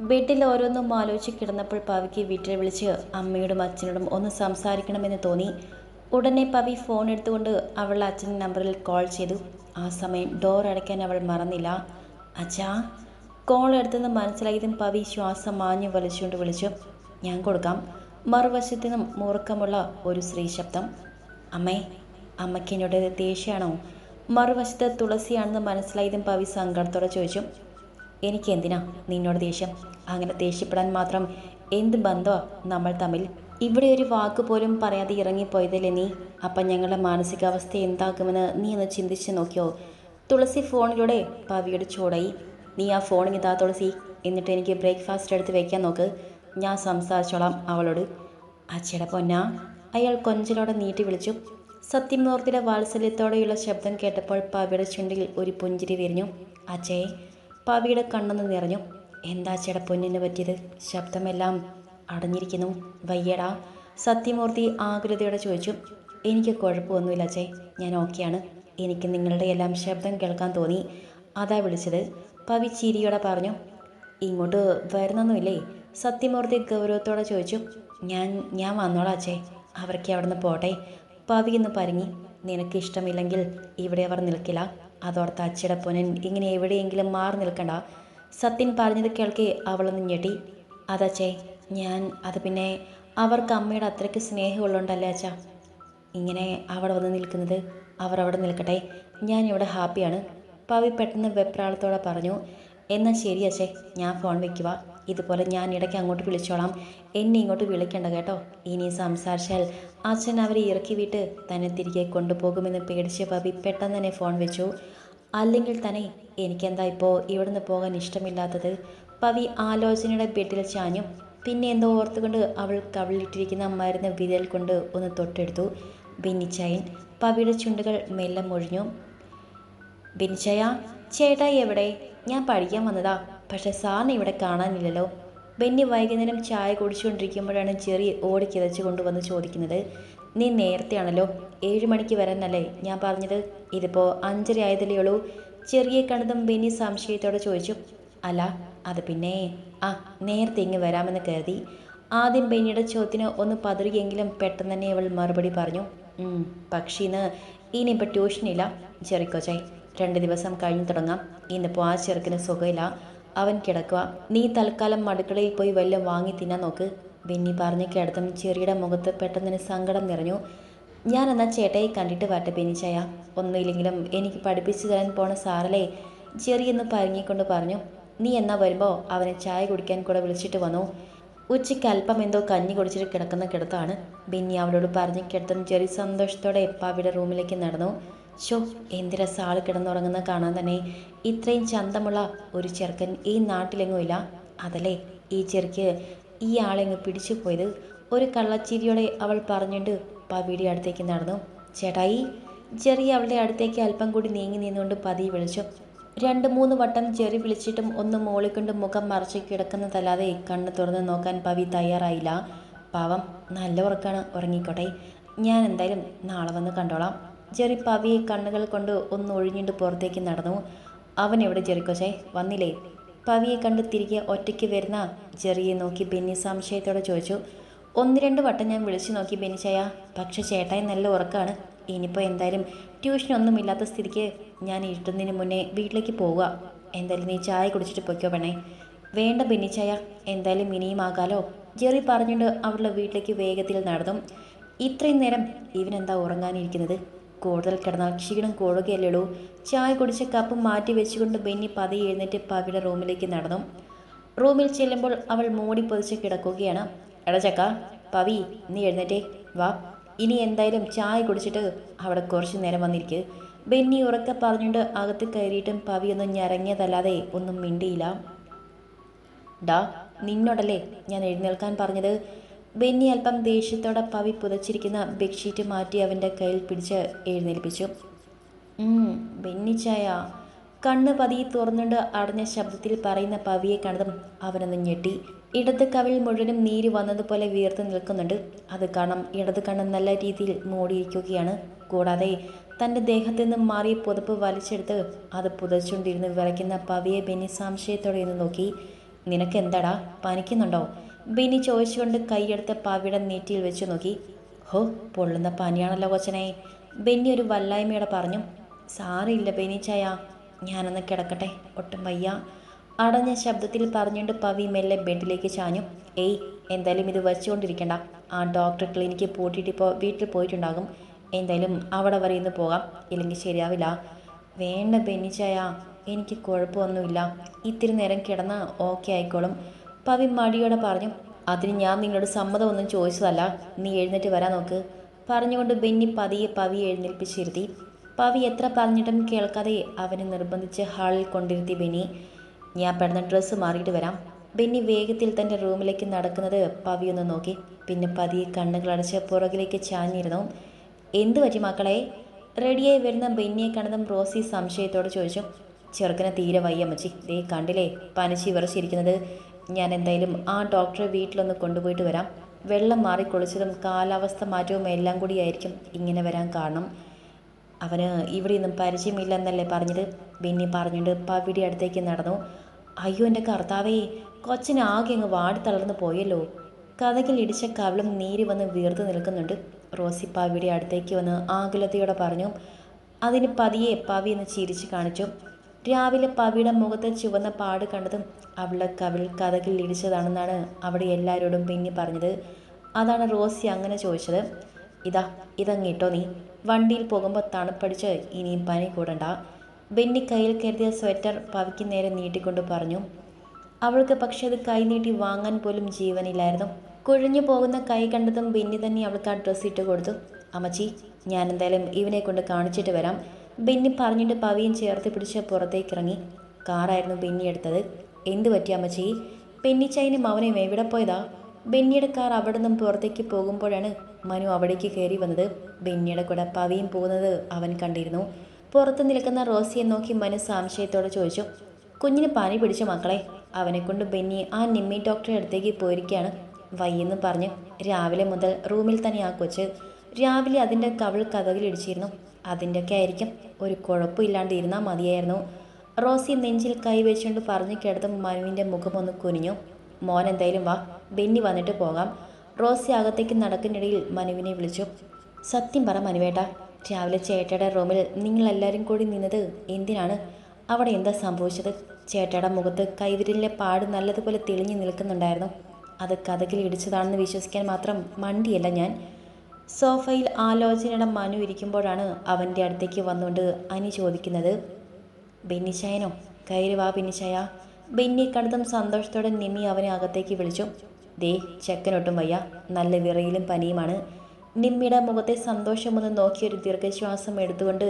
ബെഡിൽ ഓരോന്നും ആലോചിച്ച് കിടന്നപ്പോൾ പവിക്ക് വീട്ടിൽ വിളിച്ച് അമ്മയോടും അച്ഛനോടും ഒന്ന് സംസാരിക്കണമെന്ന് തോന്നി. ഉടനെ പവി ഫോൺ എടുത്തുകൊണ്ട് അവൾ അച്ഛന്റെ നമ്പറിൽ കോൾ ചെയ്തു. ആ സമയം ഡോർ അടയ്ക്കാൻ അവൾ മറന്നില്ല. അച്ഛാ കോൾ എടുത്തെന്ന് മനസ്സിലായതും പവി ശ്വാസം മാഞ്ഞു വലിച്ചുകൊണ്ട് വിളിച്ചു. ഞാൻ കൊടുക്കാം. മറുവശത്തു നിന്നും മുറുക്കമുള്ള ഒരു സ്ത്രീ ശബ്ദം. അമ്മേ അമ്മയ്ക്ക് എന്നോട് ദേഷ്യമാണോ? മറുവശത്ത് തുളസിയാണെന്ന് മനസ്സിലായതും പവി സങ്കടത്തോടെ ചോദിച്ചു. എനിക്ക് എന്തിനാ നിന്നോട് ദേഷ്യം? അങ്ങനെ ദേഷ്യപ്പെടാൻ മാത്രം എന്ത് ബന്ധമാ നമ്മൾ തമ്മിൽ? ഇവിടെ ഒരു വാക്ക് പോലും പറയാതെ ഇറങ്ങിപ്പോയതല്ലേ നീ? അപ്പം ഞങ്ങളുടെ മാനസികാവസ്ഥ എന്താകുമെന്ന് നീ ഒന്ന് ചിന്തിച്ച് നോക്കിയോ? തുളസി ഫോണിലൂടെ പവിയുടെ ചൂടായി. നീ ആ ഫോൺ ഇതാ തുളസി. എന്നിട്ട് എനിക്ക് ബ്രേക്ക്ഫാസ്റ്റ് എടുത്ത് വയ്ക്കാൻ നോക്ക്. ഞാൻ സംസാരിച്ചോളാം അവളോട്. അച്ഛയുടെ പൊന്നാ. അയാൾ കൊഞ്ചലോടെ നീട്ടി വിളിച്ചു. സത്യമൂർത്തിയുടെ വാത്സല്യത്തോടെയുള്ള ശബ്ദം കേട്ടപ്പോൾ പവിയുടെ ചുണ്ടിൽ ഒരു പുഞ്ചിരി വിരിഞ്ഞു. അച്ഛേ പവിയുടെ കണ്ണെന്ന് നിറഞ്ഞു. എന്താ അച്ഛയുടെ പൊന്നിന് പറ്റിയത്? ശബ്ദമെല്ലാം അടഞ്ഞിരിക്കുന്നു. വയ്യടാ. സത്യമൂർത്തി ആകുലതയോടെ ചോദിച്ചു. എനിക്ക് കുഴപ്പമൊന്നുമില്ല അച്ഛേ ഞാൻ ഓക്കെയാണ്. എനിക്ക് നിങ്ങളുടെ എല്ലാം ശബ്ദം കേൾക്കാൻ തോന്നി. അതാ വിളിച്ചത്. പവി ചിരിയോടെ പറഞ്ഞു. ഇങ്ങോട്ട് വരുന്നൊന്നുമില്ലേ? സത്യമൂർത്തി ഗൗരവത്തോടെ ചോദിച്ചു. ഞാൻ ഞാൻ വന്നോളാം അച്ഛേ അവർക്ക് അവിടെ നിന്ന് പോട്ടെ. പവി എന്ന് പറഞ്ഞി നിനക്കിഷ്ടമില്ലെങ്കിൽ ഇവിടെ അവർ നിൽക്കില്ല. അതോർത്ത് അച്ചടപ്പൊനൻ ഇങ്ങനെ എവിടെയെങ്കിലും മാറി നിൽക്കണ്ട. സത്യൻ പറഞ്ഞത് കേൾക്കെ അവളൊന്ന് ഞെട്ടി. അതച്ചേ ഞാൻ അത് പിന്നെ അവർക്ക് അമ്മയുടെ അത്രയ്ക്ക് സ്നേഹമുള്ളതുകൊണ്ടല്ലേ അച്ഛാ. ഇങ്ങനെ അവിടെ വന്ന് നിൽക്കുന്നത് അവർ അവിടെ നിൽക്കട്ടെ. ഞാൻ ഇവിടെ ഹാപ്പിയാണ്. പവി പെട്ടെന്ന് വെപ്രാളത്തോടെ പറഞ്ഞു എന്നാൽ ശരി അച്ഛേ ഞാൻ ഫോൺ വെക്കുക ഇതുപോലെ ഞാൻ ഇടയ്ക്ക് അങ്ങോട്ട് വിളിച്ചോളാം. എന്നെ ഇങ്ങോട്ട് വിളിക്കേണ്ട കേട്ടോ. ഇനി സംസാരിച്ചാൽ അച്ഛൻ അവരെ ഇറക്കി വിട്ട് തന്നെ തിരികെ കൊണ്ടുപോകുമെന്ന് പേടിച്ച പവി പെട്ടെന്ന് തന്നെ ഫോൺ വെച്ചു. അല്ലെങ്കിൽ തന്നെ എനിക്കെന്താ ഇപ്പോൾ ഇവിടുന്ന് പോകാൻ ഇഷ്ടമില്ലാത്തത്? പവി ആലോചനയുടെ ബെഡിൽ ചാഞ്ഞു. പിന്നെ എന്തോ ഓർത്തുകൊണ്ട് അവൾ കവിളിട്ടിരിക്കുന്ന മരുന്ന് വിരൽ കൊണ്ട് ഒന്ന് തൊട്ടെടുത്തു. ബിന്നിച്ചായൻ പവിയുടെ ചുണ്ടുകൾ മെല്ലെ മൊഴിഞ്ഞു. ബിൻചയ ചേട്ടായി എവിടെ? ഞാൻ പഠിക്കാൻ വന്നതാ. പക്ഷെ സാറിനെ ഇവിടെ കാണാനില്ലല്ലോ. ബെന്നി വൈകുന്നേരം ചായ കുടിച്ചുകൊണ്ടിരിക്കുമ്പോഴാണ് ചെറി ഓടി കിതച്ച് കൊണ്ടുവന്ന് ചോദിക്കുന്നത് നീ നേരത്തെയാണല്ലോ? ഏഴ് മണിക്ക് വരാനല്ലേ ഞാൻ പറഞ്ഞത്? ഇതിപ്പോൾ അഞ്ചര ആയതല്ലേ ഉള്ളൂ. ചെറിയെ കണ്ടതും ബെന്നി സംശയത്തോടെ ചോദിച്ചു അല്ല അത് പിന്നെ ആ നേരത്തെ ഇങ്ങ് വരാമെന്ന് കരുതി. ആദ്യം ബെന്നിയുടെ ചോദ്യത്തിന് ഒന്ന് പതറുകയെങ്കിലും പെട്ടെന്ന് തന്നെ അവൾ മറുപടി പറഞ്ഞു "ഉം, പക്ഷേ ഇന്ന് ഇനിയിപ്പോൾ ട്യൂഷനില്ല. ചെറിക്കൊച്ചായി രണ്ട് ദിവസം കഴിഞ്ഞു തുടങ്ങാം. ഇന്നിപ്പോൾ ആ ചെറുക്കിന് സുഖമില്ല. അവൻ കിടക്കുക നീ തൽക്കാലം അടുക്കളയിൽ പോയി വല്ലതും വാങ്ങി തിന്നാൻ നോക്ക്. ബെന്നി പറഞ്ഞു കിടത്തും ചെറിയുടെ മുഖത്ത് പെട്ടെന്ന് സങ്കടം നിറഞ്ഞു. ഞാൻ എന്നാൽ ചേട്ടയെ കണ്ടിട്ട് വരട്ടെ ബെന്നിച്ചായ ഒന്നുമില്ലെങ്കിലും എനിക്ക് പഠിപ്പിച്ചു തരാൻ പോണ സാറല്ലേ. ചെറിയെന്ന് പരങ്ങിക്കൊണ്ട് പറഞ്ഞു. നീ എന്നാ വരുമ്പോൾ അവനെ ചായ കുടിക്കാൻ കൂടെ വിളിച്ചിട്ട് വന്നു. ഉച്ചയ്ക്ക് അല്പം എന്തോ കഞ്ഞി കുടിച്ചിട്ട് കിടക്കുന്ന കിടത്താണ് ബെന്നി അവളോട് പറഞ്ഞ് കിടത്തും ചെറിയ സന്തോഷത്തോടെ എപ്പാവിടെ റൂമിലേക്ക് നടന്നു. ഷോ എന്ത് ആൾ കിടന്നുറങ്ങുന്ന കാണാൻ തന്നെ? ഇത്രയും ചന്തമുള്ള ഒരു ചെറുക്കൻ ഈ നാട്ടിലെങ്ങും ഇല്ല. അതല്ലേ ഈ ചെറുക്ക്? ഈ ആളെങ്ങ് പിടിച്ചു പോയത്. ഒരു കള്ളച്ചിരിയോടെ അവൾ പറഞ്ഞുകൊണ്ട് പവിയുടെ അടുത്തേക്ക് നടന്നു. ചേട്ടായി ചെറിയ അവളുടെ അടുത്തേക്ക് അല്പം കൂടി നീങ്ങി നിന്നുകൊണ്ട് പതിയെ വിളിച്ചു. രണ്ട് മൂന്ന് വട്ടം ചെറി വിളിച്ചിട്ടും ഒന്ന് മോളിക്കൊണ്ട് മുഖം മറച്ച് കിടക്കുന്നതല്ലാതെ കണ്ണ് തുറന്ന് നോക്കാൻ പവി തയ്യാറായില്ല. പാവം നല്ല ഉറക്കാണ്. ഉറങ്ങിക്കോട്ടെ. ഞാൻ എന്തായാലും നാളെ വന്ന് കണ്ടോളാം. ജെറി പവിയെ കണ്ണുകൾ കൊണ്ട് ഒന്ന് ഒഴിഞ്ഞിട്ട് പുറത്തേക്ക് നടന്നു. അവൻ എവിടെ ജെറിക്കോച്ചേ വന്നില്ലേ? പവിയെ കണ്ട് തിരികെ ഒറ്റയ്ക്ക് വരുന്ന ജെറിയെ നോക്കി ബെന്നി സംശയത്തോടെ ചോദിച്ചു. ഒന്ന് രണ്ട് വട്ടം ഞാൻ വിളിച്ചു നോക്കി ബെന്നിച്ചയാ പക്ഷെ ചേട്ടായി നല്ല ഉറക്കാണ്. ഇനിയിപ്പോൾ എന്തായാലും ട്യൂഷനൊന്നുമില്ലാത്ത സ്ഥിതിക്ക് ഞാൻ ഇരുട്ടുന്നതിന് മുന്നേ വീട്ടിലേക്ക് പോവുക. എന്തായാലും നീ ചായ കുടിച്ചിട്ട് പൊയ്ക്കോ പെണ്ണേ. വേണ്ട ബെന്നിച്ചായ എന്തായാലും ഇനിയും ആകാലോ. ജെറി പറഞ്ഞുകൊണ്ട് അവളുടെ വീട്ടിലേക്ക് വേഗത്തിൽ നടന്നു. ഇത്രയും നേരം ഇവനെന്താ ഉറങ്ങാനിരിക്കുന്നത്? കൂടുതൽ കിടന്നാൽ ക്ഷീണം കൂടുകയല്ലേളൂ. ചായ കുടിച്ച കപ്പ് മാറ്റി വെച്ചുകൊണ്ട് ബെന്നി പതി എഴുന്നേറ്റ് പവിയുടെ റൂമിലേക്ക് നടന്നു. റൂമിൽ ചെല്ലുമ്പോൾ അവൾ മൂടി പൊതിച്ച് കിടക്കുകയാണ്. എടാ ചക്ക പവി നീ എഴുന്നേറ്റേ വാ. ഇനി എന്തായാലും ചായ കുടിച്ചിട്ട് അവിടെ കുറച്ച് നേരം വന്നിരിക്ക്. ബെന്നി ഉറക്കെ പറഞ്ഞുകൊണ്ട് അകത്ത് കയറിയിട്ടും പവി ഒന്നും ഞരങ്ങിയതല്ലാതെ ഒന്നും മിണ്ടിയില്ല. ഡാ നിന്നോടല്ലേ ഞാൻ എഴുന്നേൽക്കാൻ പറഞ്ഞത്? ബെന്നി അല്പം ദേഷ്യത്തോടെ പവി പുതച്ചിരിക്കുന്ന ബെഡ്ഷീറ്റ് മാറ്റി അവന്റെ കയ്യിൽ പിടിച്ച് എഴുന്നേൽപ്പിച്ചു. ബെന്നി ബെന്നിച്ചായ കണ്ണ് പതിയെ തുറന്നുകൊണ്ട് അടഞ്ഞ ശബ്ദത്തിൽ പറയുന്ന പവിയെ കണ്ടതും അവനൊന്ന് ഞെട്ടി. ഇടത് കവിൾ മുഴുവനും നീര് വന്നതുപോലെ വീർത്ത് നിൽക്കുന്നുണ്ട്. അത് കാണാം ഇടത് കണ്ണ് നല്ല രീതിയിൽ മൂടിയിരിക്കുകയാണ്. കൂടാതെ തന്റെ ദേഹത്തു നിന്നും മാറിയ പുതപ്പ് വലിച്ചെടുത്ത് അത് പുതച്ചുകൊണ്ടിരുന്ന് വിറയ്ക്കുന്ന പവിയെ ബെന്നി സംശയത്തോടെ ഒന്ന് നോക്കി. നിനക്ക് എന്താടാ? പനിക്കുന്നുണ്ടോ? ബെന്നി ചോദിച്ചുകൊണ്ട് കൈയെടുത്ത് പാവിയുടെ നെറ്റിയിൽ വെച്ചു നോക്കി. ഹോ പൊള്ളുന്ന പനിയാണല്ലോ കൊച്ചനെ. ബെന്നി ഒരു വല്ലായ്മയോടെ പറഞ്ഞു സാറിയില്ല ബെനിച്ചായ ഞാനൊന്ന് കിടക്കട്ടെ. ഒട്ടും വയ്യ. അടഞ്ഞ ശബ്ദത്തിൽ പറഞ്ഞുകൊണ്ട് പവി മെല്ലെ ബെഡിലേക്ക് ചാഞ്ഞു. ഏയ് എന്തായാലും ഇത് വെച്ചുകൊണ്ടിരിക്കണ്ട. ആ ഡോക്ടർ ക്ലിനിക്ക് പൂട്ടിയിട്ടിപ്പോൾ വീട്ടിൽ പോയിട്ടുണ്ടാകും. എന്തായാലും അവിടെ വരെ ഇന്ന് പോകാം. ഇല്ലെങ്കിൽ ശരിയാവില്ല. വേണ്ട ബെന്നിച്ചായ എനിക്ക് കുഴപ്പമൊന്നുമില്ല. ഇത്തിരി നേരം കിടന്ന് ഓക്കെ ആയിക്കോളും. പവി മടിയോടെ പറഞ്ഞു അതിന് ഞാൻ നിന്നോട് സമ്മതമൊന്നും ചോദിച്ചതല്ല. നീ എഴുന്നേറ്റ് വരാൻ നോക്ക്. പറഞ്ഞുകൊണ്ട് ബെന്നി പതിയെ പവി എഴുന്നേൽപ്പിച്ചിരുത്തി. പവി എത്ര പറഞ്ഞിട്ടും കേൾക്കാതെ അവനെ നിർബന്ധിച്ച് ഹാളിൽ കൊണ്ടിരുത്തി ബെന്നി. ഞാൻ പെടുന്ന ഡ്രസ്സ് മാറിയിട്ട് വരാം. ബെന്നി വേഗത്തിൽ തന്റെ റൂമിലേക്ക് നടക്കുന്നത് പവി ഒന്ന് നോക്കി. പിന്നെ പതിയെ കണ്ണുകളടച്ച് പുറകിലേക്ക് ചാഞ്ഞിരുന്നു. എന്തു പറ്റി മക്കളെ? റെഡിയായി വരുന്ന ബെന്നിയെ കണ്ടതും റോസി സംശയത്തോടെ ചോദിച്ചു. ചെറുക്കനെ തീരെ വയ്യമ്മച്ചി ദേ കണ്ടില്ലേ? പനിച്ച് വിറച്ചിരിക്കുന്നത്. ഞാൻ എന്തായാലും ആ ഡോക്ടറെ വീട്ടിലൊന്ന് കൊണ്ടുപോയിട്ട് വരാം. വെള്ളം മാറി കുളിച്ചതും കാലാവസ്ഥ മാറ്റവും എല്ലാം കൂടിയായിരിക്കും ഇങ്ങനെ വരാൻ കാരണം. അവന് ഇവിടെ ഇവിടെയൊന്നും പരിചയമില്ലെന്നല്ലേ പറഞ്ഞത്? ബിന്നി പറഞ്ഞിട്ട് പവിടി അടുത്തേക്ക് നടന്നു. അയ്യോ എന്റെ കർത്താവേ കൊച്ചിനാകെ അങ്ങ് വാടി തളർന്നു പോയല്ലോ. കഥകിൽ ഇടിച്ച കവളും നീര് വന്ന് വീർത്ത് നിൽക്കുന്നുണ്ട്. റോസി പവിടി അടുത്തേക്ക് വന്ന് ആകുലതയോടെ പറഞ്ഞു അതിന് പതിയെ പവി എന്ന് ചിരിച്ച് കാണിച്ചു. രാവിലെ പവിയുടെ മുഖത്ത് ചുവന്ന പാട് കണ്ടതും അവളുടെ കവിൾ കഥകിൽ ഇടിച്ചതാണെന്നാണ് അവിടെ എല്ലാവരോടും പിന്നി പറഞ്ഞത്. അതാണ് റോസി അങ്ങനെ ചോദിച്ചത്. ഇതാ ഇതങ്ങിട്ടോ നീ. വണ്ടിയിൽ പോകുമ്പോൾ തണുപ്പടിച്ച് ഇനിയും പനി കൂടണ്ട. ബെന്നി കയ്യിൽ കരുതിയ സ്വെറ്റർ പവിക്ക് നേരെ നീട്ടിക്കൊണ്ട് പറഞ്ഞു. അവൾക്ക് പക്ഷെ അത് കൈ നീട്ടി വാങ്ങാൻ പോലും ജീവനില്ലായിരുന്നു. കുഴഞ്ഞു പോകുന്ന കൈ കണ്ടതും ബെന്നി തന്നെ അവൾക്ക് ആ ഡ്രസ്സ് ഇട്ട് കൊടുത്തു. അമ്മച്ചി ഞാൻ എന്തായാലും ഇവനെ കൊണ്ട് കാണിച്ചിട്ട് വരാം. ബെന്നി പറഞ്ഞിട്ട് പവിയും ചേർത്ത് പിടിച്ച് പുറത്തേക്കിറങ്ങി. കാറായിരുന്നു ബെന്നി എടുത്തത്. എന്ത് പറ്റി അമ്മച്ചി? പെന്നിച്ചൈനും അവനെയും എവിടെ പോയതാ? ബെന്നിയുടെ കാർ അവിടെ നിന്നും പുറത്തേക്ക് പോകുമ്പോഴാണ് മനു അവിടേക്ക് കയറി വന്നത്. ബെന്നിയുടെ കൂടെ പവിയും പോകുന്നത് അവൻ കണ്ടിരുന്നു. പുറത്ത് നിൽക്കുന്ന റോസിയെ നോക്കി മനു സംശയത്തോടെ ചോദിച്ചു കുഞ്ഞിന് പനി പിടിച്ച മക്കളെ അവനെ കൊണ്ട് ബെന്നി ആ നിമ്മി ഡോക്ടറെ അടുത്തേക്ക് പോയിരിക്കുകയാണ് വയ്യെന്ന് പറഞ്ഞ് രാവിലെ മുതൽ റൂമിൽ തന്നെ ആ കൊച്ച് രാവിലെ അതിന്റെ കവിൾ കഥകിലിടിച്ചിരുന്നു അതിന്റെയൊക്കെ ആയിരിക്കും. ഒരു കുഴപ്പമില്ലാണ്ട് ഇരുന്നാൽ മതിയായിരുന്നു. റോസി നെഞ്ചിൽ കൈവച്ചുകൊണ്ട് പറഞ്ഞു കിടത്തും മനുവിന്റെ മുഖമൊന്ന് കുനിഞ്ഞു. മോൻ എന്തായാലും വാ ബെന്നി വന്നിട്ട് പോകാം. റോസി അകത്തേക്ക് നടക്കുന്നിടയിൽ മനുവിനെ വിളിച്ചു. സത്യം പറ മനുവേട്ട രാവിലെ ചേട്ടയുടെ റൂമിൽ നിങ്ങളെല്ലാവരും കൂടി നിന്നത് എന്തിനാണ്? അവിടെ എന്താ സംഭവിച്ചത്? ചേട്ടയുടെ മുഖത്ത് കൈവിരലിലെ പാട് നല്ലതുപോലെ തെളിഞ്ഞു നിൽക്കുന്നുണ്ടായിരുന്നു. അത് കഥകിൽ ഇടിച്ചതാണെന്ന് വിശ്വസിക്കാൻ മാത്രം മണ്ടിയല്ല ഞാൻ. സോഫയിൽ ആലോചനയുടെ മനു ഇരിക്കുമ്പോഴാണ് അവന്റെ അടുത്തേക്ക് വന്നുകൊണ്ട് അനി ചോദിക്കുന്നത് ബെന്നിച്ചായനോ കയറി വാ ബെന്നിച്ചായ ബെന്നി കണ്ടതും സന്തോഷത്തോടെ നിമി അവനെ അകത്തേക്ക് വിളിച്ചു. ദേ ചെക്കനൊട്ടും വയ്യ. നല്ല വിറയിലും പനിയുമാണ്. നിമ്മിയുടെ മുഖത്തെ സന്തോഷമൊന്ന് നോക്കിയൊരു ദീർഘശ്വാസം എടുത്തുകൊണ്ട്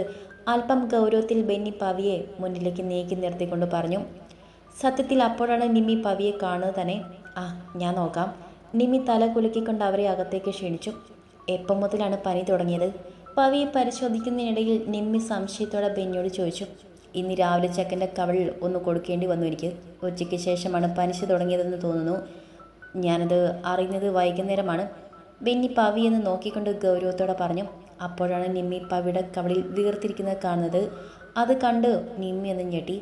അല്പം ഗൗരവത്തിൽ ബെന്നി പവിയെ മുന്നിലേക്ക് നീക്കി നിർത്തിക്കൊണ്ട് പറഞ്ഞു സത്യത്തിൽ അപ്പോഴാണ് നിമ്മി പവിയെ കാണുന്നത് തന്നെ. ആ ഞാൻ നോക്കാം. നിമ്മി തല കുലുക്കിക്കൊണ്ട് അവരെ അകത്തേക്ക് ക്ഷണിച്ചു. എപ്പം മുതലാണ് പനി തുടങ്ങിയത്? പവിയെ പരിശോധിക്കുന്നതിനിടയിൽ നിമ്മി സംശയത്തോടെ ബെന്നിയോട് ചോദിച്ചു. ഇന്ന് രാവിലെ ചെക്കന്റെ കവൾ ഒന്ന് കൊടുക്കേണ്ടി വന്നു എനിക്ക്. ഉച്ചയ്ക്ക് ശേഷമാണ് പനിച്ച് തുടങ്ങിയതെന്ന് തോന്നുന്നു. ഞാനത് അറിയുന്നത് വൈകുന്നേരമാണ്. ബെന്നി പവി എന്ന് നോക്കിക്കൊണ്ട് ഗൗരവത്തോടെ പറഞ്ഞു. അപ്പോഴാണ് നിമ്മി പവിയുടെ കവളിൽ വീർത്തിരിക്കുന്നത് കാണുന്നത്. അത് കണ്ട് നിമ്മി എന്ന് ഞെട്ടി.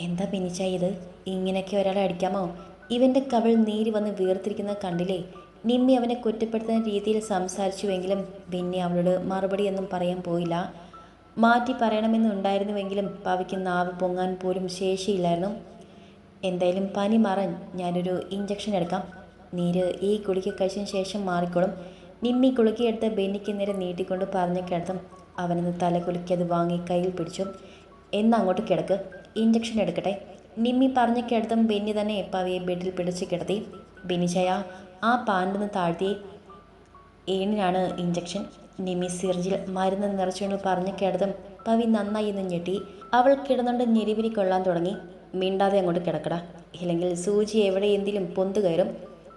എന്താ ബെന്നിച്ചായത് ഇങ്ങനെയൊക്കെ ഒരാളെ അടിക്കാമോ? ഇവന്റെ കവൾ നീര് വന്ന് വീർത്തിരിക്കുന്നത് കണ്ടില്ലേ? നിമ്മി അവനെ കുറ്റപ്പെടുത്തുന്ന രീതിയിൽ സംസാരിച്ചുവെങ്കിലും ബിന്നി അവളോട് മറുപടിയൊന്നും പറയാൻ പോയില്ല. മാറ്റി പറയണമെന്നുണ്ടായിരുന്നുവെങ്കിലും പവിക്ക് നാവ് പൊങ്ങാൻ പോലും ശേഷിയില്ലായിരുന്നു. എന്തായാലും പനി മാറാൻ ഞാനൊരു ഇഞ്ചക്ഷൻ എടുക്കാം. നീര് ഈ ഗുളിക കഴിച്ചതിന് ശേഷം മാറിക്കോളും. നിമ്മി കുളിക്കിയെടുത്ത് ബെന്നിക്ക് നേരെ നീട്ടിക്കൊണ്ട് പറഞ്ഞു കിടത്തും. അവനൊന്ന് തല കുലുക്കി അത് വാങ്ങി കയ്യിൽ പിടിച്ചു. എന്നാ അങ്ങോട്ട് കിടക്ക്. ഇഞ്ചക്ഷൻ എടുക്കട്ടെ. നിമ്മി പറഞ്ഞു കിടത്തും ബെന്നി തന്നെ പവിയെ ബെഡിൽ പിടിച്ച് കിടത്തി. ബെന്നിച്ചയ ആ പാനിൽ നിന്ന് താഴ്ത്തി ഏണിനാണ് ഇഞ്ചക്ഷൻ നിമി സിറിഞ്ചിൽ മരുന്ന് നിറച്ചുകൊണ്ട് പറഞ്ഞു കിടതും പവി നന്നായി എന്ന് ഞെട്ടി. അവൾ കിടന്നുകൊണ്ട് ഞെരിവിരി കൊള്ളാൻ തുടങ്ങി. മിണ്ടാതെ അങ്ങോട്ട് കിടക്കട. ഇല്ലെങ്കിൽ സൂചി എവിടെ എന്തിലും പൊന്തു കയറും.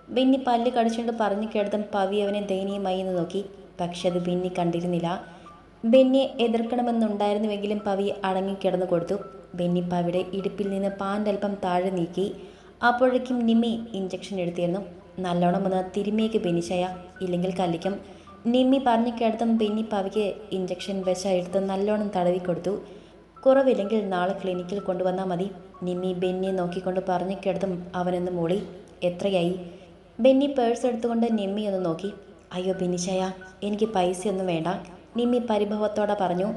ബിന്നി പല്ല് കടിച്ചുകൊണ്ട് പറഞ്ഞു കേട്ടതും പവി അവനെ ദയനീയമായി എന്ന് നോക്കി. പക്ഷെ അത് ബിന്നി കണ്ടിരുന്നില്ല. ബെന്നിയെ എതിർക്കണമെന്നുണ്ടായിരുന്നുവെങ്കിലും പവി അടങ്ങി കിടന്നു കൊടുത്തു. ബെന്നി പവിയുടെ ഇടുപ്പിൽ നിന്ന് പാന്റൽപ്പം താഴെ നീക്കി. അപ്പോഴേക്കും നിമി ഇഞ്ചക്ഷൻ എടുത്തിരുന്നു. നല്ലോണം ഒന്ന് തിരുമേക്ക് ബെന്നിച്ചയ ഇല്ലെങ്കിൽ കല്ലിക്കും. നിമ്മി പറഞ്ഞു കേട്ടതും ബെന്നി പവിക്ക് ഇഞ്ചക്ഷൻ വെച്ച എടുത്ത് നല്ലോണം തടവി കൊടുത്തു. കുറവില്ലെങ്കിൽ നാളെ ക്ലിനിക്കിൽ കൊണ്ടുവന്നാൽ മതി. നിമ്മി ബെന്നിയെ നോക്കിക്കൊണ്ട് പറഞ്ഞു കേട്ടതും അവനെന്ന് മൂളി. എത്രയായി? ബെന്നി പേഴ്സ് എടുത്തുകൊണ്ട് നിമ്മി ഒന്ന് നോക്കി. അയ്യോ ബിനിശയ എനിക്ക് പൈസയൊന്നും വേണ്ട. നിമ്മി പരിഭവത്തോടെ പറഞ്ഞു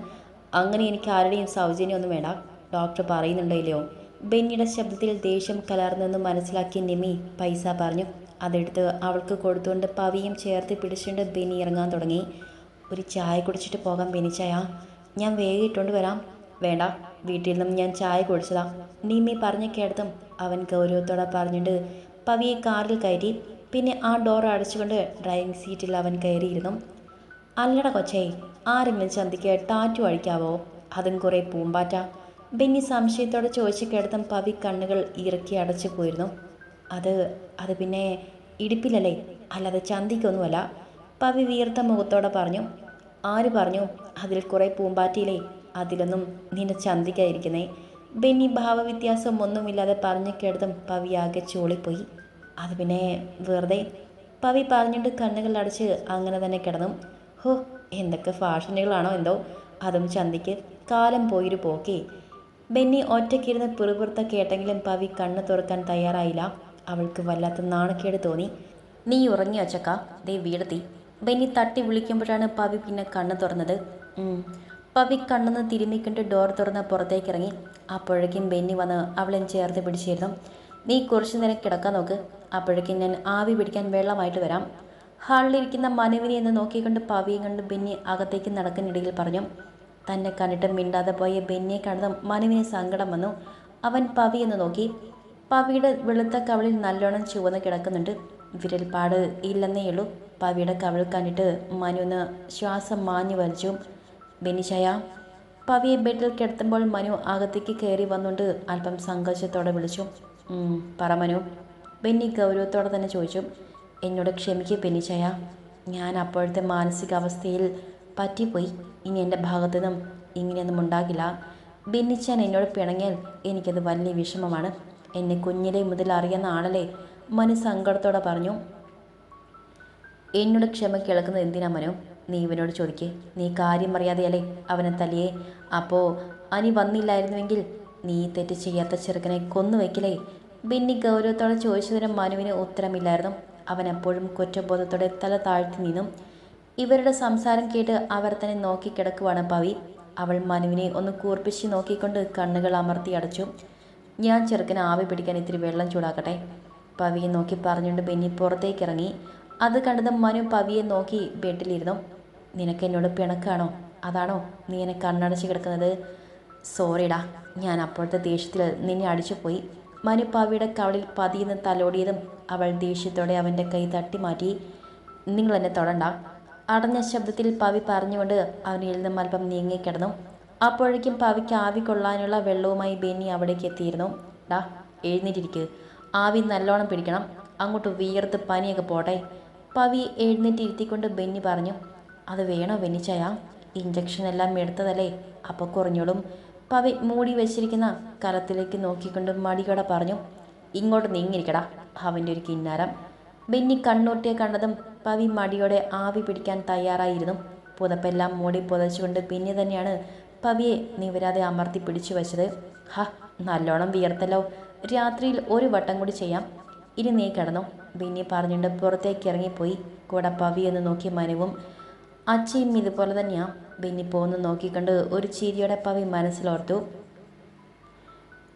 അങ്ങനെ എനിക്ക് ആരുടെയും സൗജന്യമൊന്നും വേണ്ട. ഡോക്ടർ പറയുന്നുണ്ടല്ലോ ബെന്നിയുടെ ശബ്ദത്തിൽ ദേഷ്യം കലർന്നെന്ന് മനസ്സിലാക്കിയ നിമി പൈസ പറഞ്ഞു. അതെടുത്ത് അവൾക്ക് കൊടുത്തുകൊണ്ട് പവിയും ചേർത്ത് പിടിച്ചുകൊണ്ട് ബെന്നി ഇറങ്ങാൻ തുടങ്ങി. ഒരു ചായ കുടിച്ചിട്ട് പോകാം ബെനിച്ചായ ഞാൻ വേഗം ഇട്ടുകൊണ്ട് വരാം. വേണ്ട. വീട്ടിൽ നിന്നും ഞാൻ ചായ കുടിച്ചതാ. നിമി പറഞ്ഞു കേട്ടതും അവൻ ഗൗരവത്തോടെ പറഞ്ഞിട്ട് പവിയെ കാറിൽ കയറ്റി. പിന്നെ ആ ഡോർ അടച്ചുകൊണ്ട് ഡ്രൈവിംഗ് സീറ്റിൽ അവൻ കയറിയിരുന്നു. അല്ലട കൊച്ചേ ആരെങ്കിലും ചന്തിക്ക് ടാറ്റു അഴിക്കാവോ? അതും കുറേ പൂമ്പാറ്റ. ബെന്നി സംശയത്തോടെ ചോദിച്ചു കിടത്തും പവി കണ്ണുകൾ ഇറക്കി അടച്ചു പോയിരുന്നു. അത് അത് പിന്നെ ഇടുപ്പിലല്ലേ? അല്ലാതെ ചന്തിക്കൊന്നുമല്ല. പവി വീർത്ത മുഖത്തോടെ പറഞ്ഞു ആര് പറഞ്ഞു? അതിൽ കുറേ പൂമ്പാറ്റിയില്ലേ അതിലൊന്നും നിന്നെ ചന്തിക്കായിരിക്കുന്നേ ബെന്നി ഭാവവ്യത്യാസം ഒന്നുമില്ലാതെ പറഞ്ഞു കേട്ടതും പവി ആകെ ചോളിപ്പോയി. അത് പിന്നെ വെറുതെ? പവി പറഞ്ഞിട്ട് കണ്ണുകൾ അടച്ച് അങ്ങനെ തന്നെ കിടന്നു. ഹോ എന്തൊക്കെ ഫാഷനുകളാണോ എന്തോ? അതും ചന്തിക്ക്. കാലം പോയൊരു പോക്കേ. ബെന്നി ഒറ്റയ്ക്കിരുന്ന് പിറുപിറുത്ത കേട്ടെങ്കിലും പവി കണ്ണു തുറക്കാൻ തയ്യാറായില്ല. അവൾക്ക് വല്ലാത്ത നാണക്കേട് തോന്നി. നീ ഉറങ്ങി വച്ചക്ക ദേ വീടത്തി. ബെന്നി തട്ടി വിളിക്കുമ്പോഴാണ് പവി പിന്നെ കണ്ണു തുറന്നത്. പവി കണ്ണെന്ന് തിരുമിക്കൊണ്ട് ഡോർ തുറന്ന് പുറത്തേക്ക് ഇറങ്ങി അപ്പോഴേക്കും ബെന്നി വന്ന് അവളെ ചേർത്ത് പിടിച്ചിരുന്നു. നീ കുറച്ചു നേരം കിടക്കാൻ നോക്ക്. അപ്പോഴേക്കും ഞാൻ ആവി പിടിക്കാൻ വെള്ളമായിട്ട് വരാം. ഹാളിലിരിക്കുന്ന മനുവിനെ എന്ന് നോക്കിക്കൊണ്ട് പവിയും കണ്ട് ബെന്നി അകത്തേക്ക് നടക്കുന്നിടയിൽ പറഞ്ഞു. തന്നെ കണ്ടിട്ട് മിണ്ടാതെ പോയ ബെന്നിയെ കണ്ടതും മനുവിന് സങ്കടം വന്നു. അവൻ പവി എന്ന് നോക്കി. പവിയുടെ വെളുത്ത കവളിൽ നല്ലോണം ചുവന്ന് കിടക്കുന്നുണ്ട്. വിരൽപാട് ഇല്ലെന്നേയുള്ളൂ പവിയുടെ കവൾ കണ്ടിട്ട് മനുവിന് ശ്വാസം മാഞ്ഞു വലിച്ചു. ബെന്നിശയ പവിയെ ബെഡിൽ കിടത്തുമ്പോൾ മനു അകത്തേക്ക് കയറി വന്നുകൊണ്ട് അല്പം സങ്കോചത്തോടെ വിളിച്ചു. പറ മനു. ബെന്നി ഗൗരവത്തോടെ തന്നെ ചോദിച്ചു. എന്നോട് ക്ഷമിക്കുക ബെന്നിശയ ഞാൻ അപ്പോഴത്തെ മാനസികാവസ്ഥയിൽ പറ്റിപ്പോയി. ഇനി എന്റെ ഭാഗത്തു നിന്നും ഇങ്ങനെയൊന്നും ഉണ്ടാകില്ല. ഭിന്നിച്ചാൻ എന്നോട് പിണങ്ങിയാൽ എനിക്കത് വലിയ വിഷമമാണ്. എന്നെ കുഞ്ഞിലെ മുതൽ അറിയുന്ന ആളല്ലേ? മനു സങ്കടത്തോടെ പറഞ്ഞു. എന്നോട് ക്ഷമ കേൾക്കുന്നത് എന്തിനാ മനു? നീ ഇവനോട് ചോദിക്കേ. നീ കാര്യം അറിയാതെയല്ലേ അവനെ തല്ലിയേ? അപ്പോൾ അനി വന്നില്ലായിരുന്നുവെങ്കിൽ നീ തെറ്റ് ചെയ്യാത്ത ചെറുക്കനെ കൊന്നുവെക്കില്ലേ ബിന്നി ഗൗരവത്തോടെ ചോദിച്ചതിന് മനുവിന് ഉത്തരമില്ലായിരുന്നു. അവൻ എപ്പോഴും കുറ്റബോധത്തോടെ തല താഴ്ത്തി നിന്നു. ഇവരുടെ സംസാരം കേട്ട് അവർ തന്നെ നോക്കിക്കിടക്കുവാണ് പവി. അവൾ മനുവിനെ ഒന്ന് കൂർപ്പിച്ച് നോക്കിക്കൊണ്ട് കണ്ണുകൾ അമർത്തി അടച്ചു. ഞാൻ ചെറുക്കന് ആവി പിടിക്കാൻ ഇത്തിരി വെള്ളം ചൂടാക്കട്ടെ പവിയെ നോക്കി പറഞ്ഞുകൊണ്ട് ബെന്നി പുറത്തേക്ക് ഇറങ്ങി അത് കണ്ടത് മനു പവിയെ നോക്കി ബെഡിലിരുന്നു. നിനക്ക് എന്നോട് പിണക്കാണോ? അതാണോ നീ എന്നെ കണ്ണടച്ച് കിടക്കുന്നത്? സോറിടാ ഞാൻ അപ്പോഴത്തെ ദേഷ്യത്തിൽ നിന്നെ അടിച്ചു പോയി മനു പവിയുടെ കവളിൽ പതിയെന്ന് തലോടിയതും അവൾ ദേഷ്യത്തോടെ അവന്റെ കൈ തട്ടി മാറ്റി നിങ്ങൾ എന്നെ തൊടണ്ട അടഞ്ഞ ശബ്ദത്തിൽ പവി പറഞ്ഞുകൊണ്ട് അവനിൽ നിന്നും അല്പം നീങ്ങിക്കിടന്നു. അപ്പോഴേക്കും പവിക്ക് ആവി കൊള്ളാനുള്ള വെള്ളവുമായി ബെന്നി അവിടേക്ക് എത്തിയിരുന്നു. ഡാ എഴുന്നേറ്റിരിക്കുക ആവി നല്ലോണം പിടിക്കണം. അങ്ങോട്ട് വിയർത്ത് പനിയൊക്കെ പോട്ടെ. പവി എഴുന്നേറ്റിരുത്തിക്കൊണ്ട് ബെന്നി പറഞ്ഞു അത് വേണോ ബെന്നിച്ചായ? ഇഞ്ചക്ഷൻ എല്ലാം എടുത്തതല്ലേ? അപ്പോൾ കുറഞ്ഞോളും. പവി മൂടി വെച്ചിരിക്കുന്ന കലത്തിലേക്ക് നോക്കിക്കൊണ്ട് മടികട പറഞ്ഞു ഇങ്ങോട്ട് നീങ്ങിരിക്കടാ അവന്റെ ഒരു കിന്നാരം. ബെന്നി കണ്ണൂട്ടിയെ കണ്ടതും പവി മടിയോടെ ആവി പിടിക്കാൻ തയ്യാറായിരുന്നു. പുതപ്പെല്ലാം മൂടി പുതച്ചുകൊണ്ട് പിന്നെ തന്നെയാണ് പവിയെ നിവരാതെ അമർത്തി പിടിച്ചു വെച്ചത്. ഹ നല്ലോണം വിയർത്തല്ലോ. രാത്രിയിൽ ഒരു വട്ടം കൂടി ചെയ്യാം. ഇനി നീ കിടന്നു. ബെന്നി പറഞ്ഞുകൊണ്ട് പുറത്തേക്ക് ഇറങ്ങിപ്പോയി. കൂടെ പവി എന്ന് നോക്കി മനുവും അച്ഛയും ഇതുപോലെ തന്നെയാ. ബെന്നി പോന്ന് നോക്കിക്കൊണ്ട് ഒരു ചിരിയോടെ പവി മനസ്സിലോർത്തു.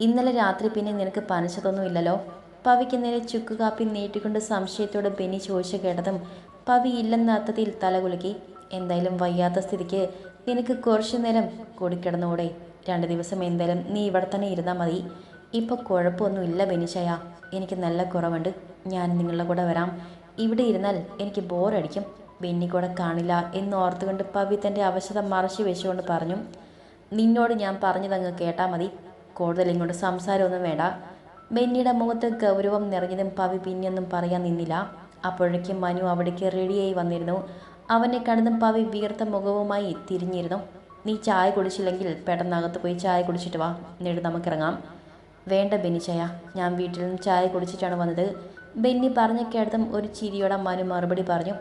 ഇന്നലെ രാത്രി പിന്നെ നിനക്ക് പനച്ചതൊന്നും ഇല്ലല്ലോ. പവിക്ക് നേരെ ചുക്കുകാപ്പി നീട്ടിക്കൊണ്ട് സംശയത്തോടെ ബെന്നി ചോദിച്ചു കേട്ടതും പവി ഇല്ലെന്ന അർത്ഥത്തിൽ തലകുലുക്കി എന്തായാലും വയ്യാത്ത സ്ഥിതിക്ക് നിനക്ക് കുറച്ചു നേരം കൂടിക്കിടന്നുകൂടെ രണ്ട് ദിവസം എന്തായാലും നീ ഇവിടെ തന്നെ ഇരുന്നാൽ മതി. ഇപ്പോൾ കുഴപ്പമൊന്നുമില്ല ബെനിശയ എനിക്ക് നല്ല കുറവുണ്ട്. ഞാൻ നിങ്ങളുടെ കൂടെ വരാം. ഇവിടെ ഇരുന്നാൽ എനിക്ക് ബോറടിക്കും. ബെന്നി കൂടെ കാണില്ല എന്ന് ഓർത്തുകൊണ്ട് പവി തന്റെ അവശത മറച്ചു വെച്ചുകൊണ്ട് പറഞ്ഞു. നിന്നോട് ഞാൻ പറഞ്ഞതങ്ങ് കേട്ടാൽ മതി. കൂടുതൽ ഇങ്ങോട്ട് സംസാരമൊന്നും വേണ്ട. ബെന്നിയുടെ മുഖത്ത് ഗൗരവം നിറഞ്ഞതും പവി പിന്നെയൊന്നും പറയാൻ നിന്നില്ല. അപ്പോഴേക്കും മനു അവിടേക്ക് റെഡിയായി വന്നിരുന്നു. അവനെ കണ്ടതും പവി വീർത്ത മുഖവുമായി തിരിഞ്ഞിരുന്നു. നീ ചായ കുടിച്ചില്ലെങ്കിൽ പെട്ടെന്ന് അകത്ത് പോയി ചായ കുടിച്ചിട്ട് വാ. എന്നിട്ട് നമുക്കിറങ്ങാം. വേണ്ട ബെന്നിച്ചയ. ഞാൻ വീട്ടിൽ നിന്ന് ചായ കുടിച്ചിട്ടാണ് വന്നത്. ബെന്നി പറഞ്ഞ കേട്ടതും ഒരു ചിരിയോടെ മനു മറുപടി പറഞ്ഞു.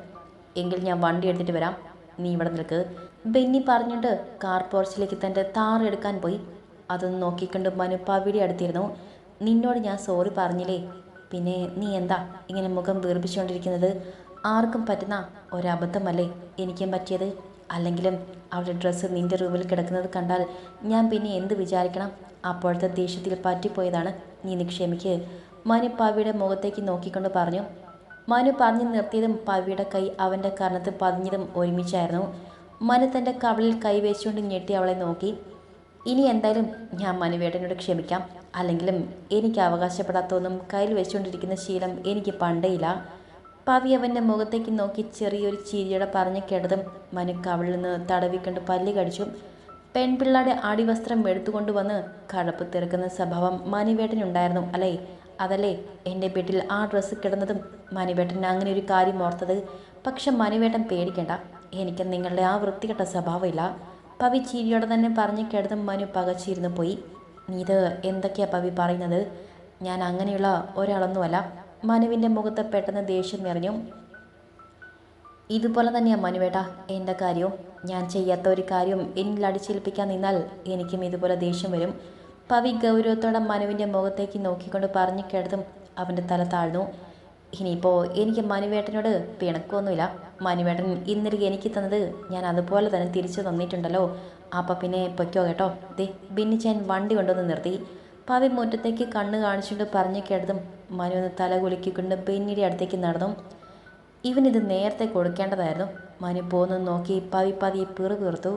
എങ്കിൽ ഞാൻ വണ്ടി എടുത്തിട്ട് വരാം. നീ ഇവിടെ നിൽക്ക്. ബെന്നി പറഞ്ഞിട്ട് കാർ പോർച്ചിലേക്ക് തന്റെ താറെടുക്കാൻ പോയി. അതൊന്ന് നോക്കിക്കൊണ്ട് മനു പവിടി അടുത്തിരുന്നു. നിന്നോട് ഞാൻ സോറി പറഞ്ഞില്ലേ? പിന്നെ നീ എന്താ ഇങ്ങനെ മുഖം വീർപ്പിച്ചുകൊണ്ടിരിക്കുന്നത്? ആർക്കും പറ്റുന്ന ഒരബദ്ധമല്ലേ? എനിക്കും പറ്റിയത്? അല്ലെങ്കിലും അവളുടെ ഡ്രസ്സ് നിന്റെ റൂമിൽ കിടക്കുന്നത് കണ്ടാൽ ഞാൻ പിന്നെ എന്ത് വിചാരിക്കണം? അപ്പോഴത്തെ ദേഷ്യത്തിൽ പറ്റിപ്പോയതാണ് നീ നിക്ഷേമിക്ക് മനു പവിയുടെ മുഖത്തേക്ക് നോക്കിക്കൊണ്ട് പറഞ്ഞു. മനു പറഞ്ഞു നിർത്തിയതും പവിയുടെ കൈ അവന്റെ കർണത്ത് പതിഞ്ഞതും ഒരുമിച്ചായിരുന്നു. മനു തന്റെ കവളിൽ കൈവച്ചുകൊണ്ട് ഞെട്ടി അവളെ നോക്കി. ഇനി എന്തായാലും ഞാൻ മനുവേട്ടനോട് ക്ഷമിക്കാം. അല്ലെങ്കിലും എനിക്ക് അവകാശപ്പെടാത്തൊന്നും കയ്യിൽ വെച്ചുകൊണ്ടിരിക്കുന്ന ശീലം എനിക്ക് പണ്ടേയില്ല. പവി അവന്റെ മുഖത്തേക്ക് നോക്കി ചെറിയൊരു ചിരിയോടെ പറഞ്ഞു കെടുതും മനു അവളിൽ നിന്ന് തടവിക്കൊണ്ട് പല്ല് കടിച്ചു. പെൺപിള്ളയുടെ അടിവസ്ത്രം എടുത്തുകൊണ്ട് വന്ന് കഴപ്പ് തീർക്കുന്ന സ്വഭാവം മനുവേട്ടനുണ്ടായിരുന്നു അല്ലേ? അതല്ലേ എന്റെ വീട്ടിൽ ആ ഡ്രസ്സ് കിടന്നതും മനുവേട്ടൻ അങ്ങനെ ഒരു കാര്യം ഓർത്തത്? പക്ഷെ മനുവേട്ടൻ പേടിക്കേണ്ട. എനിക്ക് നിങ്ങളുടെ ആ വൃത്തികെട്ട സ്വഭാവമില്ല. പവി ചിരിയോടെ തന്നെ പറഞ്ഞു കെടുതും മനു പകച്ചിരുന്നു പോയി. ഇത് എന്തൊക്കെയാ പവി പറയുന്നത്? ഞാൻ അങ്ങനെയുള്ള ഒരാളൊന്നുമല്ല. മനുവിന്റെ മുഖത്ത് പെട്ടെന്ന് ദേഷ്യം നിറഞ്ഞു. ഇതുപോലെ തന്നെയാണ് മനുവേട്ട എന്റെ കാര്യവും. ഞാൻ ചെയ്യാത്ത ഒരു കാര്യം എന്നിൽ അടിച്ചേൽപ്പിക്കാൻ നിന്നാൽ എനിക്കും ഇതുപോലെ ദേഷ്യം വരും. പവി ഗൗരവത്തോടെ മനുവിന്റെ മുഖത്തേക്ക് നോക്കിക്കൊണ്ട് പറഞ്ഞു കേട്ടതും അവന്റെ തല താഴ്ന്നു. ഇനിയിപ്പോൾ എനിക്ക് മനുവേട്ടനോട് പിണക്കൊന്നുമില്ല മനുവേട്ടൻ ഇന്നലെ എനിക്ക് തന്നത് ഞാൻ അതുപോലെ തന്നെ തിരിച്ചു തന്നിട്ടുണ്ടല്ലോ. അപ്പം പിന്നെ പൊയ്ക്കോ കേട്ടോ. ദേ ബിന്നിച്ചാൻ വണ്ടി കൊണ്ടുവന്ന് നിർത്തി. പവി മുറ്റത്തേക്ക് കണ്ണ് കാണിച്ചുകൊണ്ട് പറഞ്ഞു കേട്ടതും മനു ഒന്ന് തല കുലുക്കിക്കൊണ്ട് ബെന്നിയുടെ അടുത്തേക്ക് നടന്നു. ഇവനിത് നേരത്തെ കൊടുക്കേണ്ടതായിരുന്നു. മനു പോന്നു നോക്കി പവി പതി പിറു തീർത്തു